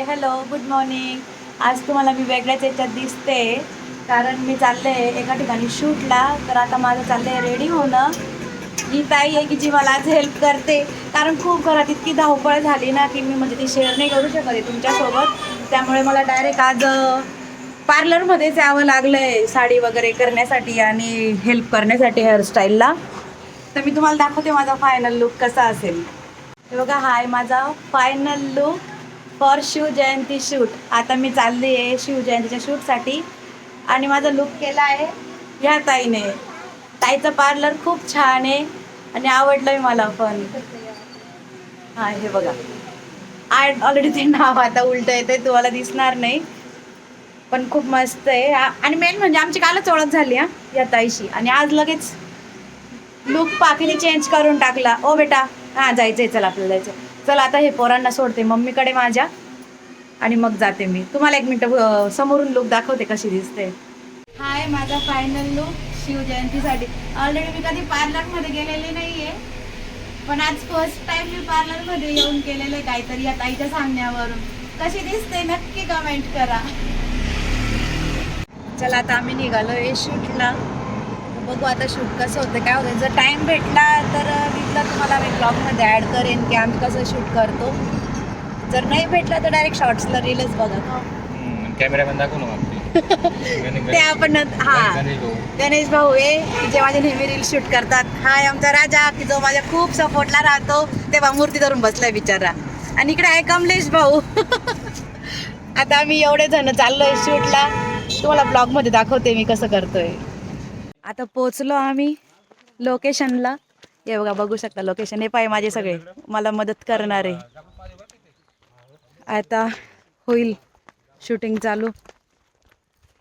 Hi hello good morning आज तुम्हाला मी वेगळ्याच याच्यात दिसते कारण मी चालले एका ठिकाणी शूटला तर आता माझं चाललंय रेडी होणं. ही ताई आहे की जी मला आज हेल्प करते. कारण खूप घरात इतकी धावपळ झाली ना की मी म्हणजे ती शेअर नाही करू शकत आहे तुमच्यासोबत. त्यामुळे मला डायरेक्ट आज पार्लरमध्येच यावं लागलं आहे साडी वगैरे करण्यासाठी आणि हेल्प करण्यासाठी हेअरस्टाईलला तर मी तुम्हाला दाखवते माझा फायनल लुक कसा असेल. हे बघा हाय माझा final look for Shivjayanti shoot आता मी चालली आहे शिवजयंतीच्या शूटसाठी आणि माझा लुक केला आहे ह्या ताईने. ताईचं पार्लर खूप छान आहे आणि आवडलंय मला पण. हा हे बघा. आय ऑलरेडी ते नाव आता उलट येते तुम्हाला दिसणार नाही. पण खूप मस्त आहे. आणि मेन म्हणजे आमची कालच ओळख झाली हा या ताईशी. आणि आज लगेच लुक पाकिनी चेंज करून टाकला. ओ बेटा हां जायचंय चल आपल्याला जायचं चल आता हे पोरांना सोडते मम्मीकडे माझ्या. आणि मग जाते मी. तुम्हाला एक मिनटं समोरून लुक दाखवते कशी दिसते. हाय माझा फायनल लुक शिवजयंतीसाठी. ऑलरेडी मी कधी पार्लरमध्ये गेलेले नाही आहे पण आज फर्स्ट टाइम मी पार्लरमध्ये येऊन केलेलं आहे काहीतरी या ताईच्या सांगण्यावरून. कशी दिसते नक्की कमेंट करा. चला आता आम्ही निघालो आहे शूटला बघू आता शूट कसं होतं काय होतं. जर टाइम भेटला तर तिथला तुम्हाला मी ब्लॉगमध्ये ॲड करेन की आम्ही कसं शूट करतो. जर नाही भेटला तर डायरेक्ट शॉर्ट्सला रीलच बघा कॅमेरामॅन दाखव ते आपण हा. गणेश भाऊ. आहे जे माझे नेहमी रील शूट करतात. हाय आमचा राजा की जो माझ्या खूप सपोर्टला राहतो तेव्हा मूर्ती धरून बसलाय बिचारा. आणि इकडे आहे कमलेश भाऊ. आता आम्ही एवढे जण चाललोय शूटला तुम्हाला ब्लॉगमध्ये दाखवते मी कसं करतोय. आता पोचलो आम्ही लोकेशनला. हे बघा बघू शकता लोकेशन. हे पाय माझे सगळे. मला मदत करणारे आता होईल शूटिंग चालू.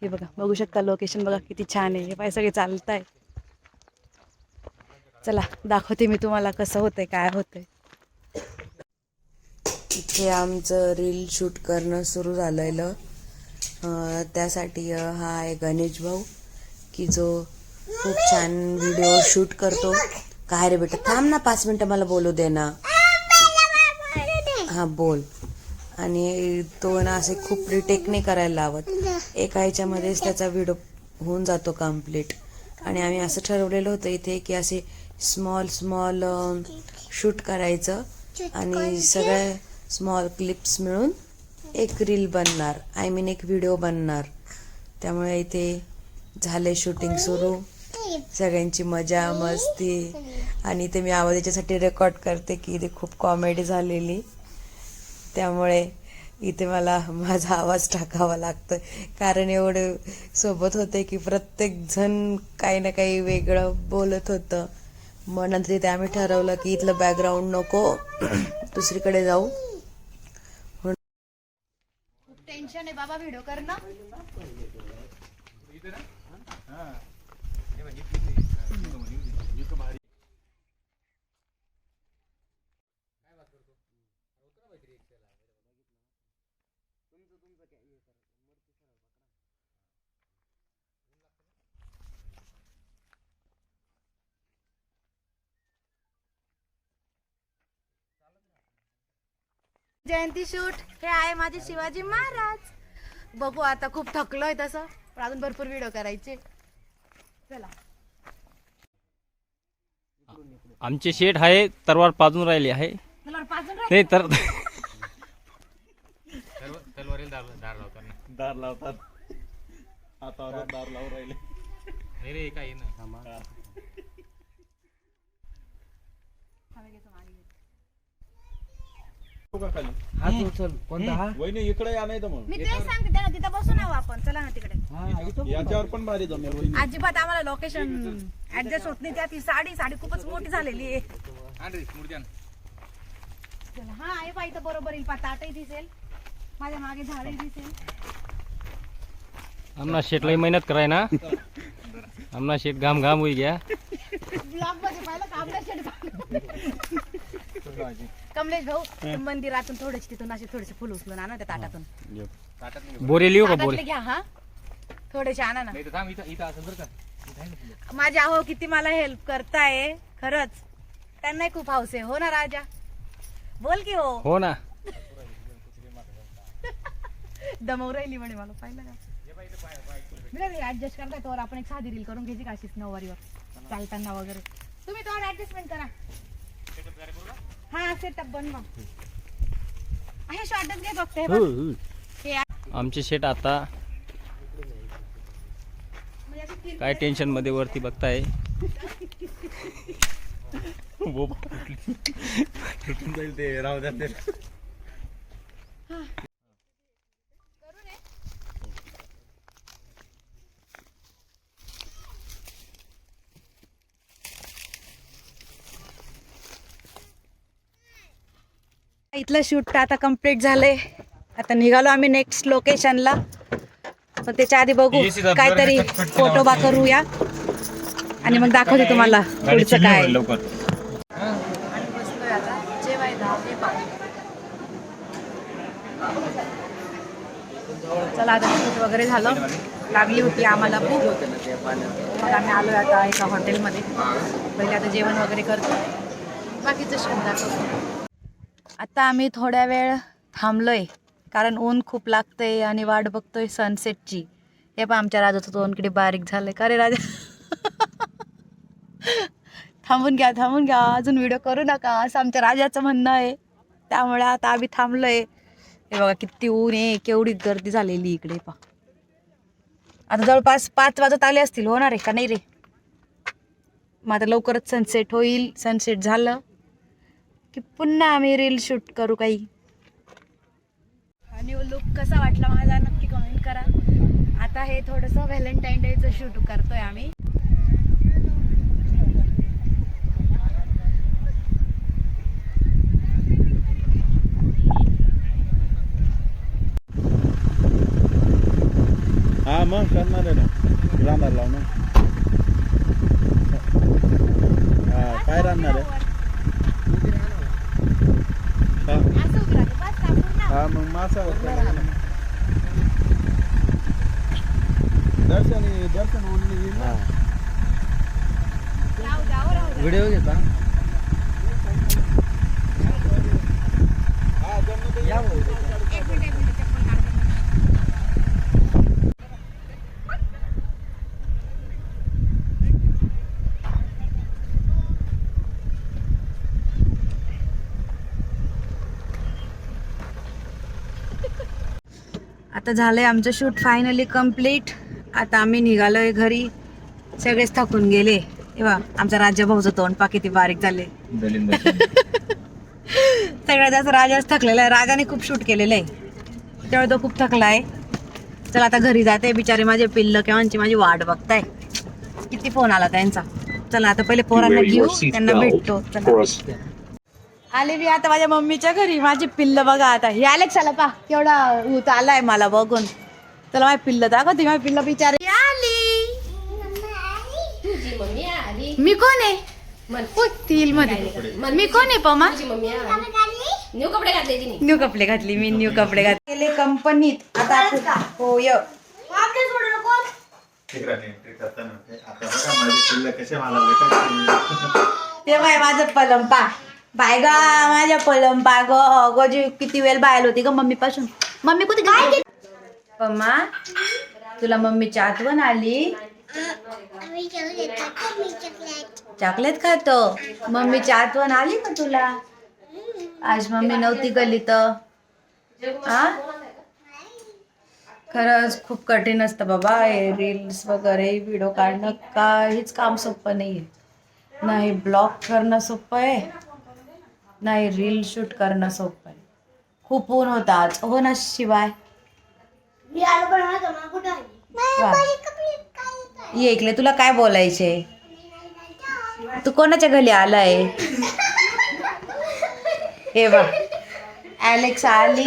हे बघा बघू शकता लोकेशन बघा किती छान आहे. हे पाय सगळे चालत आहे चला दाखवते मी तुम्हाला कसं होतंय काय होतंय. इथे आमचं रील शूट करणं सुरू झालेलं. त्यासाठी हा आहे गणेश भाऊ की जो खूप छान व्हिडिओ शूट करतो. काय रे बेटा? थांब ना पाच मिनटं मला बोलू दे ना. हा बोल. आणि तो ना असे खूप रिटेक नाही करायला लावत. एका ह्याच्यामध्येच त्याचा व्हिडिओ होऊन जातो कंप्लीट आणि आम्ही असं ठरवलेलं होतं इथे की असे स्मॉल स्मॉल शूट करायचं. आणि सगळ्या स्मॉल क्लिप्स मिळून एक रील बनणार. आय मीन एक व्हिडिओ बनणार. त्यामुळे इथे झाले शूटिंग सुरू. सगळ्यांची मजा मस्ती. आणि इथे मी आवाज याच्यासाठी रेकॉर्ड करते की इथे खूप कॉमेडी झालेली. त्यामुळे इथे मला माझा आवाज टाकावा लागतोय. कारण एवढे सोबत होते की प्रत्येक जण काही ना काही वेगळं बोलत होतं. मग नंतर इथे आम्ही ठरवलं की इथलं बॅकग्राऊंड नको दुसरीकडे जाऊ. खूप टेन्शन आहे बाबा व्हिडिओ कर ना. जयंती शूट. हे आहे माझे शिवाजी महाराज. बघू आता खूप थकलोय तसं. पण अजून भरपूर व्हिडिओ करायचे. आमचे शेठ आहे तरवार पाजून राहिले आहे. नाही तर दार लावतात. हातावर दार लावून राहिले. रे काही नाही वहिनी इकडे या नाही तर मग. मी तेच सांगते त्याला तिथं बसून आहो आपण. चला ना तिकडे. याच्यावर पण भारी जमेल वहिनी. अजिबात आम्हाला लोकेशन ऍडजस्ट होत नाही. त्यात ही साडी साडी खूपच मोठी झालेली आहे. चला हा आहे पा इथं बरोबर येईल. पा ताटही दिसेल. माझ्या मागे झाडही दिसेल. आमना शेठलाही मेहनत कराय ना. आमना शेठ घाम घाम होई गया. ब्लॉगमध्ये पाहिलं का? आपल्या शेड कमलेश भाऊ मंदिरातून थोडेसे तिथून असे थोडेसे फुल उचलून आणा त्या ताटातून. बोरे लिहू का बोरे? ताटातले घ्या हा. थोडेसे आणा ना. माझ्या अहो किती मला हेल्प करताय खरंच. त्यांनाही खूप हौस आहे. हो ना राजा? बोल की हो. हो ना. दमव राहिली म्हणे मला पाहिलं का? मी ऍडजस्ट करताय तोवर आपण एक साधी रील करून घ्यायची का अशीच नऊवारीवर? चालताना वगैरे. तुम्ही तोवर ऍडजस्टमेंट करा. हा सेटअप बनवा. आहे शॉर्टच घे फक्त हे बघ. हे आ- आमचे शेट आता म्हणजे असं काय टेन्शनमध्ये वरती बघताय? तुटून जाईल ते राहू द्या ते. इथलं शूट आता कंप्लीट झालंय. आता निघालो आम्ही नेक्स्ट लोकेशनला पण त्याच्या आधी बघू. काहीतरी फोटो बा करूया. आणि मग दाखवते तुम्हाला पुढचं काय. चला आता शूट वगैरे झालं. लागली होती आम्हाला मग आम्ही आलो आता एका हॉटेलमध्ये पहिले आता जेवण वगैरे करतो बाकीचं शूट दाखवतो. आता आम्ही थोड्या वेळ थांबलोय कारण ऊन खूप लागतंय आणि वाट बघतोय सनसेटची हे पण आमच्या राजाचं तोंड किती बारीक झालंय. का रे राजा? थांबून घ्या थांबून घ्या. अजून व्हिडिओ करू नका असं आमच्या राजाचं म्हणणं आहे. त्यामुळे आता आम्ही थांबलोय. हे बघा किती ऊन आहे केवढी गर्दी झालेली इकडे पा आता जवळपास पाच वाजत आले असतील होणार आहे का? नाही रे. मग आता लवकरच सनसेट होईल सनसेट झालं. की पुन्हा आम्ही रील शूट करू काही. आणि लुक कसा वाटला माझा नक्की कमेंट करा. आता हे थोडंसं व्हॅलेंटाईन डेचं शूट करतोय आम्ही. हा मग करणार आहे ना. राहणार लावून हा काय राहणार आहे हा. हा मग मासा होता दर्शन दर्शन व्हिडिओ घेता? आता झालंय आमचं शूट फायनली कंप्लीट आता आम्ही निघालोय घरी. सगळेच थकून गेले. तेव्हा आमचा राजा भाऊचं तोंड पा किती बारीक झाले सगळ्यात जास्त राजाच थकलेला आहे. राजाने खूप शूट केलेलं आहे. त्यामुळे तो खूप थकला आहे चला आता घरी जाते. बिचारे माझे पिल्ल केव्हाची माझी वाट बघताय. किती फोन आला त्यांचा. चला आता पहिले पोरांना घेऊ. त्यांना भेटतो. चला. आले मी आता माझ्या मम्मीच्या घरी. माझी पिल्ल बघा आता. हे अलेक्साला पा केवढा ऊत आलाय मला बघून. चला माझी पिल्ल दाखवते. माझी पिल्ल बिचारी आली. मी कोण आहे? तील मध्ये. मी कोण आहे पमा? न्यू कपडे घातले तिने. न्यू कपडे घातली मी न्यू कपडे घातले. कंपनीत. आता आपण- होय ठीक आहे, ठीक आहे, आता बघा माझे पिल्लं कसे मला भेटतात ते बाय माझं पलंपा बाय गा माझ्या पलंपा ग अगं जी किती वेळ बाहेर होती ग मम्मी पासून मम्मी कुठे काय पम्मा तुला मम्मीची आठवण आली? चॉकलेट खातो. मम्मीची आठवण आली का तुला? आज मम्मी नव्हती गली तर आ? खरंच खूप कठीण असतं बाबा. हे रील्स वगैरे व्हिडिओ काढणं काहीच काम सोपं नाही आहे नाही ब्लॉग करणं सोपं आहे. नाही रील शूट करणं सोपं आहे. खूप ऊन होता आज. हो ना शिवाय? वा. ये इकडे तुला काय बोलायचे? तू कोणाच्या घरी आलाय? हे बघ. ॲलेक्स आली.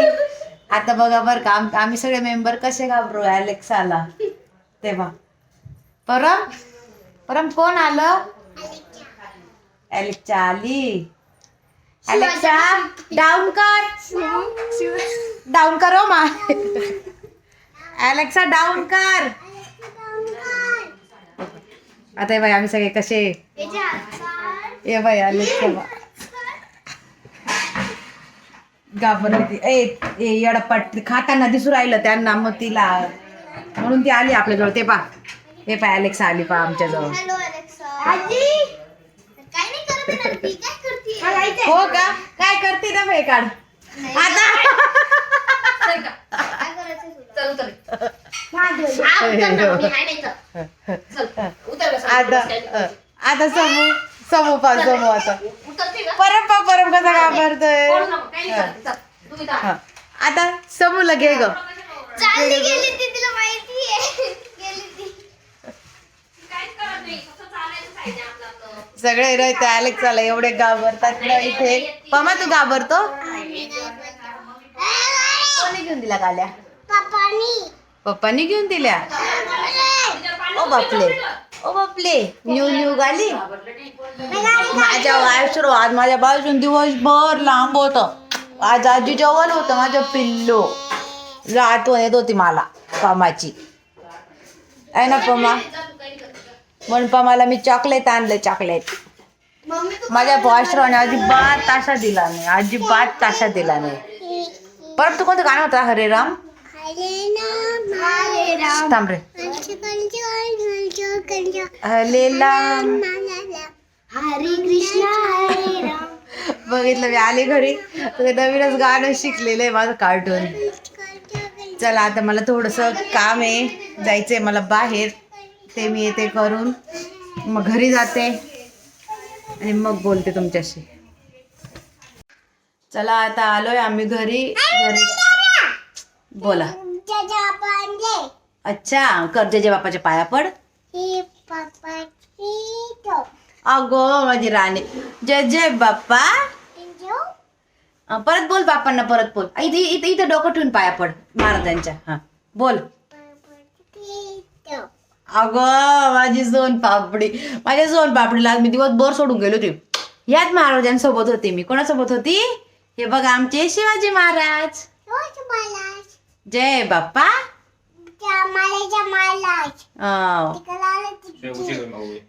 आता बघा बरं का आम- आम्ही सगळे मेंबर कसे घाबरू ॲलेक्स आला तेव्हा. परम? परम कोण आलं? ॲलेक्सा आली. ॲलेक्सा डाऊन कर. डाऊन कर हो मा ॲलेक्सा डाऊन कर. आता हे बाई आम्ही सगळे कसे? ये बाई ॲलेक्सा बा घाबरली ती ए ए येडपट. खाताना दिसू राहिलं त्यांना मग तिला. म्हणून ती आली आपल्याजवळ. ते पा. हे पा अलेक्सा आली पा आमच्याजवळ हॅलो अलेक्सा आजी काय नाही करत आहे ना ती काय करते हो का? काय करते ना हे काढ. आता. आता समू समू पा समू आता? परत पा परत कसा इथं हा. आता समूला घे ग. चालली गेली ती तिला माहिती सगळे राहते अलेक्साला एवढे घाबरतात ना इथे. पमा तू घाबरतो? कोणी घेऊन दिला गाल्या पप्पानी घेऊन दिल्या? ओ बापले. ओ बापले. न्यू न्यू गाली? माझ्या वायसरो आज माझ्या बाजून दिवसभर लांब होत. आज आजी जेवण होतं माझं पिल्लो. आठवण येत होती मला पमाची. आहे ना पमा? म्हणून पमाला मी चॉकलेट आणलं चॉकलेट माझ्या बॉयस्ट्रॉने अजिबात ताशा दिला नाही अजिबात ताशा दिला नाही. परत तू कोणतं गाणं होतं? हरे राम? हरे राम थांब रे. हरे राम. हरे कृष्ण हरे राम. बघितलं मी आले घरी. नवीनच गाणं शिकलेलं आहे माझं कार्टून चला आता मला थोडंसं काम आहे जायचंय मला बाहेर. ते मी येते करून. मग घरी जाते आणि मग बोलते तुमच्याशी. चला आता आलोय आम्ही घरी. घरी. बोला. अच्छा कर जय जय बापाच्या पाया पड. अगो माझी राणी. जय जय बाप्पा. परत बोल बापांना परत बोल. इथे इथे इथे डोकं ठेवून पाया पड. महाराजांच्या. हा बोल. अगं माझी सोन पापडी. माझ्या सोन पापडीला आज मी दिवसभर सोडून गेलो होती. याच महाराजांसोबत होते मी. कोणासोबत होती? हे बघा आमचे शिवाजी महाराज. जय बाप्पा.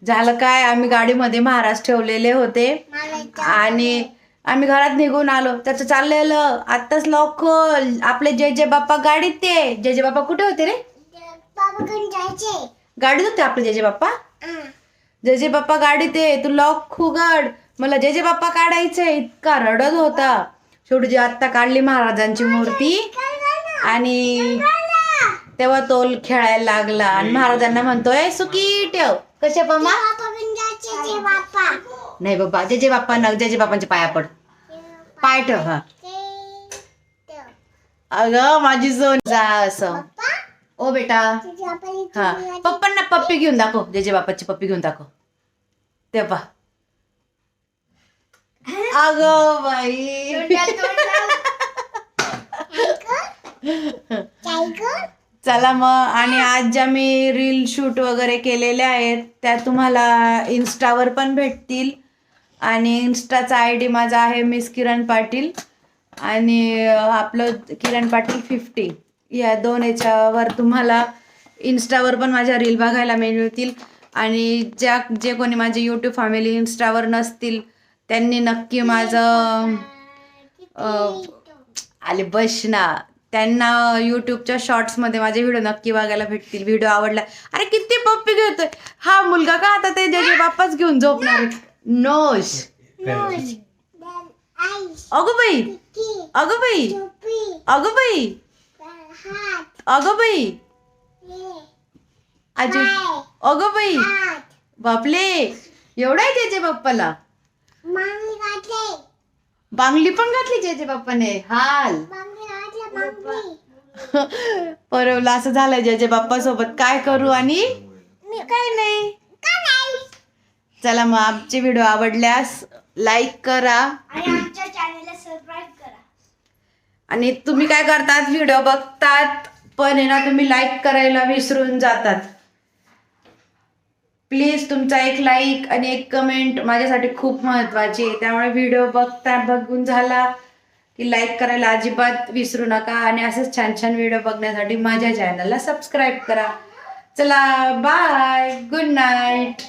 झालं काय? आम्ही गाडीमध्ये महाराज ठेवलेले होते. आणि आम्ही घरात निघून आलो. त्याचं चाललेलं. आत्ताच लवकर. आपले जय जय बाप्पा गाडीत ते. जय जय बाप्पा कुठे होते रे? गाडीत होते आपले जय बाप्पा जय बाप्पा गाडीत आहे तू लॉक उघड मला जय बाप्पा काढायचंय. इतका रडत होता. शेवटी आत्ता काढली महाराजांची मूर्ती आणि तेव्हा तो खेळायला लागला. आणि महाराजांना म्हणतोय सुकी ठेव. कसे पमा नाही बाबा जय बाप्पा न जय बाप्पांच्या पाया पड. पाय ठेव हा. अगं माझी सोन जा असं. ओ बेटा. हा. पप्पांना पप्पी घेऊन दाखव. जय जय बाप्पाची पप्पी घेऊन दाखव. ते पा अगं बाई. चला मग. आणि आज ज्या मी रील शूट वगैरे केलेल्या आहेत त्या तुम्हाला इन्स्टावर पण भेटतील. आणि इन्स्टाचा आय डी माझा आहे मिस किरण पाटील. आणि आपलं किरण पाटील फिफ्टी या दोन याच्यावर तुम्हाला इन्स्टावर पण माझ्या रील बघायला मिळतील. आणि ज्या जे कोणी माझे यूट्यूब फॅमिली इन्स्टावर नसतील त्यांनी नक्की माझं आले बस ना त्यांना यूट्यूबच्या शॉर्ट्समध्ये माझे व्हिडिओ नक्की बघायला भेटतील. व्हिडिओ आवडला. अरे किती पप्पी घेतोय हा मुलगा का आता ते जे बाप्पाच घेऊन झोपणार? नोश. अगो बाई. अगो बाई. अगो बाई. अगो बाई. आजी. अगो बाई. बापले एवढा आहे जे बाप्पाला बांगली पण घातली जे जे बाप्पाने हाल परवलं असं झालं जे जे बाप्पा सोबत. काय करू आणि? काय नाही. चला मग आमचे व्हिडिओ आवडल्यास लाईक करा. आणि आमच्या चॅनलला सबस्क्राईब करा. आणि तुम्ही काय करतात? व्हिडिओ बघतात. पण आहे ना तुम्ही लाईक करायला विसरून जातात. प्लीज तुमचा एक लाईक आणि एक कमेंट माझ्यासाठी खूप महत्वाची आहे. त्यामुळे व्हिडिओ बघता बघून झाला की लाईक करायला अजिबात विसरू नका आणि असेच छान छान व्हिडिओ बघण्यासाठी माझ्या चॅनलला सबस्क्राईब करा. चला बाय गुड नाईट